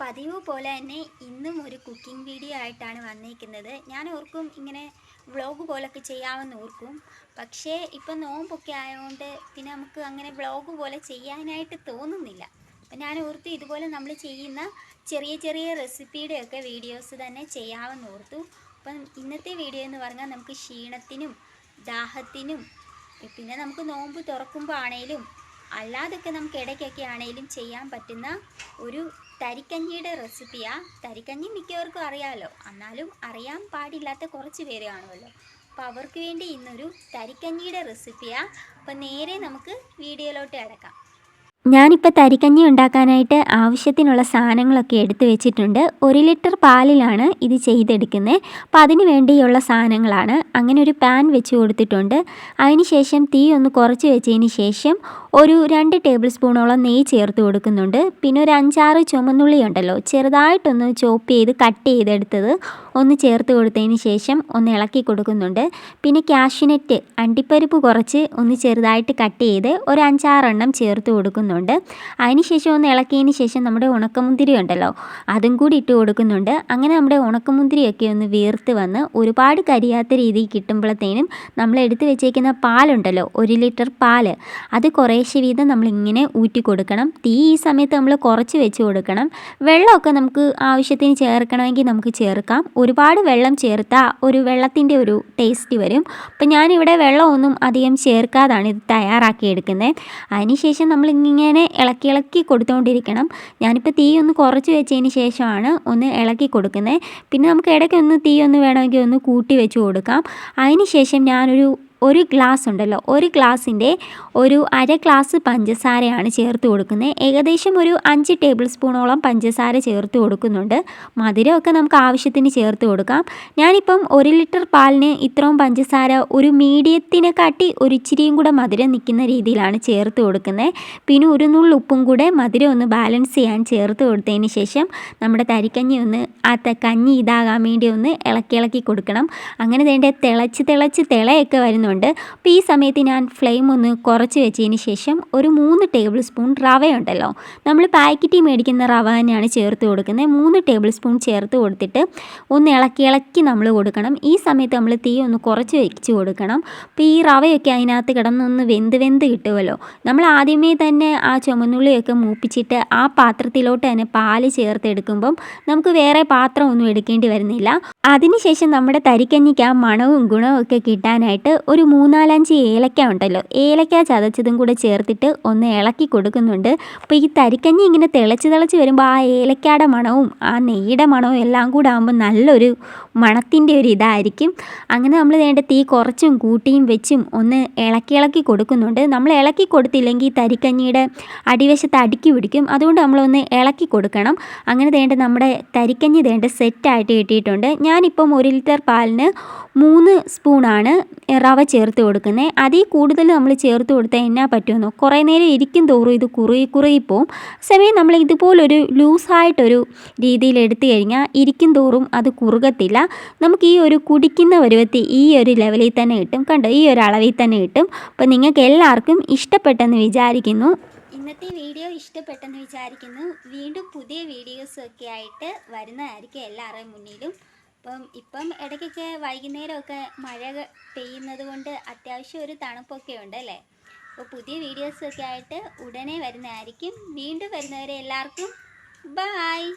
പതിവ് പോലെ തന്നെ ഇന്നും ഒരു കുക്കിംഗ് വീഡിയോ ആയിട്ടാണ് വന്നിരിക്കുന്നത്. ഞാൻ ഓർക്കും ഇങ്ങനെ വ്ളോഗ് പോലൊക്കെ ചെയ്യാമെന്ന് ഓർക്കും. പക്ഷേ ഇപ്പം നോമ്പൊക്കെ ആയതുകൊണ്ട് പിന്നെ നമുക്ക് അങ്ങനെ വ്ളോഗ് പോലെ ചെയ്യാനായിട്ട് തോന്നുന്നില്ല. അപ്പം ഞാൻ ഓർത്തു ഇതുപോലെ നമ്മൾ ചെയ്യുന്ന ചെറിയ ചെറിയ റെസിപ്പിയുടെയൊക്കെ വീഡിയോസ് തന്നെ ചെയ്യാമെന്ന് ഓർത്തു. അപ്പം ഇന്നത്തെ വീഡിയോ എന്ന് പറഞ്ഞാൽ നമുക്ക് ക്ഷീണത്തിനും ദാഹത്തിനും പിന്നെ നമുക്ക് നോമ്പ് തുറക്കുമ്പോൾ ആണേലും അല്ലാതൊക്കെ നമുക്ക് ഇടയ്ക്കൊക്കെ ആണെങ്കിലും ചെയ്യാൻ പറ്റുന്ന ഒരു തരിക്കഞ്ഞിയുടെ റെസിപ്പിയാ. തരിക്കഞ്ഞി മിക്കവർക്കും അറിയാമല്ലോ എന്നാലും അറിയാൻ പാടില്ലാത്ത കുറച്ച് പേര് കാണുമല്ലോ. അപ്പോൾ അവർക്ക് വേണ്ടി ഇന്നൊരു തരിക്കഞ്ഞിയുടെ റെസിപ്പിയാ. അപ്പോൾ നേരെ നമുക്ക് വീഡിയോയിലോട്ട് കിടക്കാം. ഞാനിപ്പോൾ തരിക്കഞ്ഞി ഉണ്ടാക്കാനായിട്ട് ആവശ്യത്തിനുള്ള സാധനങ്ങളൊക്കെ എടുത്തു വെച്ചിട്ടുണ്ട്. ഒരു ലിറ്റർ പാലിലാണ് ഇത് ചെയ്തെടുക്കുന്നത്. അപ്പോൾ അതിന് വേണ്ടിയുള്ള സാധനങ്ങളാണ് അങ്ങനെ ഒരു പാൻ വെച്ച് കൊടുത്തിട്ടുണ്ട്. അതിന് ശേഷം തീ ഒന്ന് കുറച്ച് വെച്ചതിന് ശേഷം ഒരു രണ്ട് ടേബിൾ സ്പൂണോളം നെയ്യ് ചേർത്ത് കൊടുക്കുന്നുണ്ട്. പിന്നെ ഒരു അഞ്ചാറ് ചുമന്നുള്ളി ഉണ്ടല്ലോ ചെറുതായിട്ടൊന്ന് ചോപ്പ് ചെയ്ത് കട്ട് ചെയ്തെടുത്തത് ഒന്ന് ചേർത്ത് കൊടുത്തതിന് ശേഷം ഒന്ന് ഇളക്കി കൊടുക്കുന്നുണ്ട്. പിന്നെ കാഷ്യൂനറ്റ് അണ്ടിപ്പരിപ്പ് കുറച്ച് ഒന്ന് ചെറുതായിട്ട് കട്ട് ചെയ്ത് ഒരു അഞ്ചാറെണ്ണം ചേർത്ത് കൊടുക്കുന്നുണ്ട്. അതിനുശേഷം ഒന്ന് ഇളക്കിയതിന് ശേഷം നമ്മുടെ ഉണക്കമുന്തിരി ഉണ്ടല്ലോ അതും കൂടി ഇട്ട് കൊടുക്കുന്നുണ്ട്. അങ്ങനെ നമ്മുടെ ഉണക്കമുന്തിരിയൊക്കെ ഒന്ന് വീർത്ത് വന്ന് ഒരുപാട് കരിയാത്ത രീതിയിൽ കിട്ടുമ്പോഴത്തേനും നമ്മൾ എടുത്ത് വെച്ചേക്കുന്ന പാലുണ്ടല്ലോ ഒരു ലിറ്റർ പാൽ. അത് കുറേശ്ശെ വീതം നമ്മളിങ്ങനെ ഊറ്റി കൊടുക്കണം. തീ ഈ സമയത്ത് നമ്മൾ കുറച്ച് വെച്ച് കൊടുക്കണം. വെള്ളമൊക്കെ നമുക്ക് ആവശ്യത്തിന് ചേർക്കണമെങ്കിൽ നമുക്ക് ചേർക്കാം. ഒരുപാട് വെള്ളം ചേർത്താൽ ഒരു വെള്ളത്തിന്റെ ഒരു ടേസ്റ്റ് വരും. അപ്പം ഞാനിവിടെ വെള്ളമൊന്നും അധികം ചേർക്കാതാണ് ഇത് തയ്യാറാക്കി എടുക്കുന്നത്. അതിനുശേഷം നമ്മൾ ഇങ്ങനെ ഇളക്കി ഇളക്കി കൊടുത്തുകൊണ്ടിരിക്കണം ഞാനിപ്പോൾ തീ ഒന്ന് കുറച്ച് വെച്ചതിന് ശേഷമാണ് ഒന്ന് ഇളക്കി കൊടുക്കുന്നത്. പിന്നെ നമുക്ക് ഇടയ്ക്ക് ഒന്ന് തീ ഒന്ന് വേണമെങ്കിൽ ഒന്ന് കൂട്ടി വെച്ച് കൊടുക്കാം. അതിന് ശേഷം ഞാനൊരു ഒരു ഗ്ലാസ് ഉണ്ടല്ലോ. ഒരു ഗ്ലാസിന്റെ ഒരു അര ഗ്ലാസ് പഞ്ചസാരയാണ് ചേർത്ത് കൊടുക്കുന്നത്. ഏകദേശം ഒരു അഞ്ച് ടേബിൾ സ്പൂണോളം പഞ്ചസാര ചേർത്ത് കൊടുക്കുന്നുണ്ട്. മധുരമൊക്കെ നമുക്ക് ആവശ്യത്തിന് ചേർത്ത് കൊടുക്കാം. ഞാനിപ്പം ഒരു ലിറ്റർ പാലിന് ഇത്രയും പഞ്ചസാര ഒരു മീഡിയത്തിനെ കാട്ടി ഒരു ഇച്ചിരിയും കൂടെ മധുരം നിൽക്കുന്ന രീതിയിലാണ് ചേർത്ത് കൊടുക്കുന്നത്. പിന്നെ ഒരു നുള്ളു ഉപ്പും കൂടെ മധുരം ഒന്ന് ബാലൻസ് ചെയ്യാൻ ചേർത്ത് കൊടുത്തതിന് ശേഷം നമ്മുടെ തരിക്കഞ്ഞി ഒന്ന് ആ കഞ്ഞി ഇതാകാൻ വേണ്ടി ഒന്ന് ഇളക്കി ഇളക്കി കൊടുക്കണം. അങ്ങനെ വേണ്ട തിളച്ച് തിളച്ച് തിളയൊക്കെ വരുന്നുണ്ട് അപ്പോൾ ഈ സമയത്ത് ഞാൻ ഫ്ലെയിം ഒന്ന് കുറച്ച് വെച്ചതിന് ശേഷം ഒരു മൂന്ന് ടേബിൾ സ്പൂൺ റവയുണ്ടല്ലോ. നമ്മൾ പാക്കറ്റിൽ മേടിക്കുന്ന റവ തന്നെയാണ് ചേർത്ത് കൊടുക്കുന്നത്. മൂന്ന് ടേബിൾ സ്പൂൺ ചേർത്ത് കൊടുത്തിട്ട് ഒന്ന് ഇളക്കി ഇളക്കി നമ്മൾ കൊടുക്കണം. ഈ സമയത്ത് നമ്മൾ തീ ഒന്ന് കുറച്ച് വെച്ച് കൊടുക്കണം. അപ്പോൾ ഈ റവയൊക്കെ അതിനകത്ത് കിടന്നൊന്ന് വെന്ത് വെന്ത് കിട്ടുമല്ലോ. നമ്മൾ ആദ്യമേ തന്നെ ആ ചുമന്നുള്ളിയൊക്കെ മൂപ്പിച്ചിട്ട് ആ പാത്രത്തിലോട്ട് തന്നെ പാൽ ചേർത്തെടുക്കുമ്പം നമുക്ക് വേറെ പാത്രം ഒന്നും എടുക്കേണ്ടി വരുന്നില്ല. അതിനുശേഷം നമ്മുടെ തരിക്കഞ്ഞിക്ക് ആ മണവും ഗുണവും ഒക്കെ കിട്ടാനായിട്ട് ഒരു മൂന്നാലഞ്ച് ഏലക്ക ഉണ്ടല്ലോ. ഏലക്ക ചതച്ചതും കൂടെ ചേർത്തിട്ട് ഒന്ന് ഇളക്കി കൊടുക്കുന്നുണ്ട്. അപ്പോൾ ഈ തരിക്കഞ്ഞി ഇങ്ങനെ തിളച്ച് തിളച്ച് വരുമ്പോൾ ആ ഏലക്കയുടെ മണവും ആ നെയ്യുടെ മണവും എല്ലാം കൂടെ ആകുമ്പോൾ നല്ലൊരു മണത്തിന്റെ ഒരു ഇതായിരിക്കും. അങ്ങനെ നമ്മൾ വേണ്ട തീ കുറച്ചും കൂട്ടിയും വെച്ചും ഒന്ന് ഇളക്കി ഇളക്കി കൊടുക്കുന്നുണ്ട്. നമ്മൾ ഇളക്കി കൊടുത്തില്ലെങ്കിൽ തരിക്കഞ്ഞിയുടെ അടിവശത്ത് അടുക്കി പിടിക്കും. അതുകൊണ്ട് നമ്മളൊന്ന് ഇളക്കി കൊടുക്കണം. അങ്ങനെ വേണ്ട നമ്മുടെ തരിക്കഞ്ഞി വേണ്ട സെറ്റായിട്ട് കിട്ടിയിട്ടുണ്ട്. ഞാനിപ്പം ഒരു ലിറ്റർ പാലിന് മൂന്ന് സ്പൂണാണ് റവ ചേർത്ത് കൊടുക്കുന്നത് അതിൽ കൂടുതൽ നമ്മൾ ചേർത്ത് കൊടുത്താൽ എന്നാ പറ്റുമെന്നോ? കുറേ നേരം ഇരിക്കും തോറും ഇത് കുറുകി കുറുകി പോവും. സമയം നമ്മൾ ഇതുപോലൊരു ലൂസായിട്ടൊരു രീതിയിൽ എടുത്തു കഴിഞ്ഞാൽ ഇരിക്കും തോറും അത് കുറുകത്തില്ല. നമുക്ക് ഈ ഒരു കുടിക്കുന്ന പരുവത്തിൽ ഈ ഒരു ലെവലിൽ തന്നെ കിട്ടും. കണ്ടോ? ഈ ഒരു അളവിൽ തന്നെ കിട്ടും. അപ്പോൾ നിങ്ങൾക്ക് എല്ലാവർക്കും ഇഷ്ടപ്പെട്ടെന്ന് വിചാരിക്കുന്നു. ഇന്നത്തെ വീഡിയോ ഇഷ്ടപ്പെട്ടെന്ന് വിചാരിക്കുന്നു. വീണ്ടും പുതിയ വീഡിയോസൊക്കെ ആയിട്ട് വരുന്നതായിരിക്കും എല്ലാവരുടെയും മുന്നിലും. അപ്പം ഇപ്പം ഇടയ്ക്കൊക്കെ വൈകുന്നേരമൊക്കെ മഴ പെയ്യുന്നത് കൊണ്ട് അത്യാവശ്യം ഒരു തണുപ്പൊക്കെ ഉണ്ട് അല്ലേ? അപ്പോൾ പുതിയ വീഡിയോസൊക്കെ ആയിട്ട് ഉടനെ വരുന്നതായിരിക്കും. വീണ്ടും വരുന്നവരെ എല്ലാവർക്കും ബായ്